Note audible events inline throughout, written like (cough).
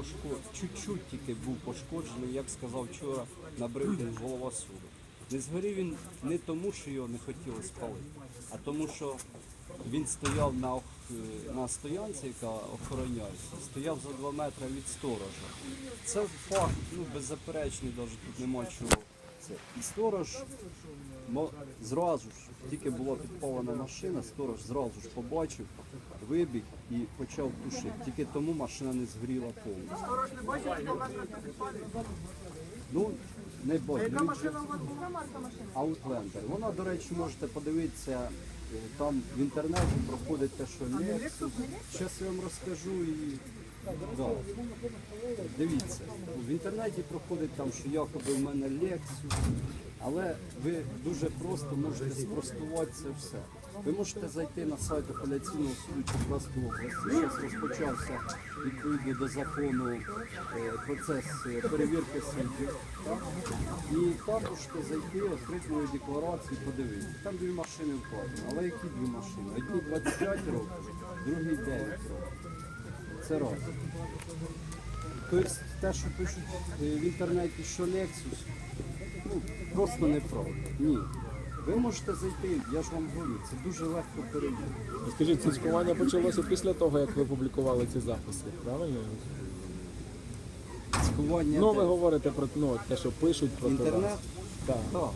пошкоджений, чуть-чуть тільки був пошкоджений, як сказав вчора на брифінг (clears throat) голова суду. Не згорів він не тому, що його не хотіли спалити, а тому, що він стояв на, на стоянці, яка охороняється, стояв за 2 метри від сторожа. Це факт, ну, беззаперечний, навіть тут нема чого. Це. І сторож мо- зразу ж, тільки була підпалена машина, сторож зразу ж побачив, вибіг і почав тушити. Тільки тому машина не згоріла повністю. Сторож не бачив, що. Ну, не бачу. Яка машина у вас була марка? Outlander. Вона, до речі, можете подивитися, е, там в інтернеті проходить те, що Lexus. Зараз я вам розкажу і. Да. Дивіться, в інтернеті проходить там, що якоби в мене Lexus, але ви дуже просто можете спростувати це все. Ви можете зайти на сайт апеляційного суду Черкаської області. Зараз розпочався відповідно до закону е, процес е, перевірки суддів. І також зайти, відкрити мою декларацію, подивитися. Там дві машини вкладені. Але які дві машини? Одні 25 років, другі 9 років. Це раз. Тобто те, що пишуть е, в інтернеті, що Lexus, ну, просто неправда. Ні. Ви можете зайти, я ж вам говорю, це дуже легко перевірити. Скажіть, цінскування почалося після того, як ви публікували ці записи, правильно? Цькування Ну, де? ви говорите про ну, те, що пишуть про інтернет. вас. Так. Так.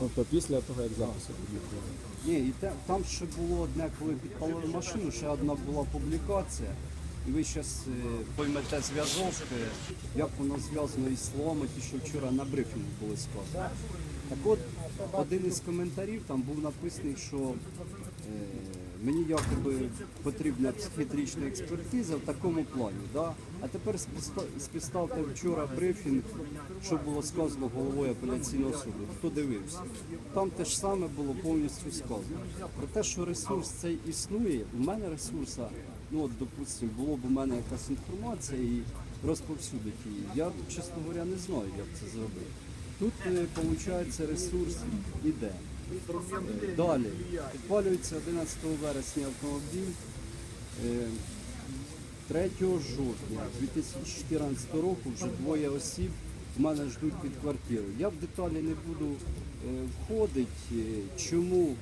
Тобто після того, як записи публікували. Ні, і те, там ще було одне, коли підпалили машину, ще одна була публікація. І ви зараз поймете зв'язок, як воно зв'язано із словами, ті, що вчора на брифінгу були сказані. Так от, один із коментарів там був написаний, що мені якоби потрібна психіатрична експертиза в такому плані. Да? А тепер співставте вчора брифінг, що було сказано головою апеляційного суду. Хто дивився? Там те ж саме було повністю сказано. Про те, що ресурс цей існує, у мене ресурса, ну от, допустимо, було б у мене якась інформація і розповсюдити її. Я, чесно говоря, не знаю, як це зробити. Тут, виходить, ресурс іде. Е, Далі. Підпалюється 11 вересня автомобіль. Е, 3 жовтня 2014 року вже двоє осіб в мене ждуть під квартиру. Я в деталі не буду е, входити, е, чому е,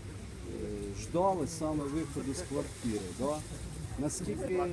ждали саме виходу з квартири. Да? Наскільки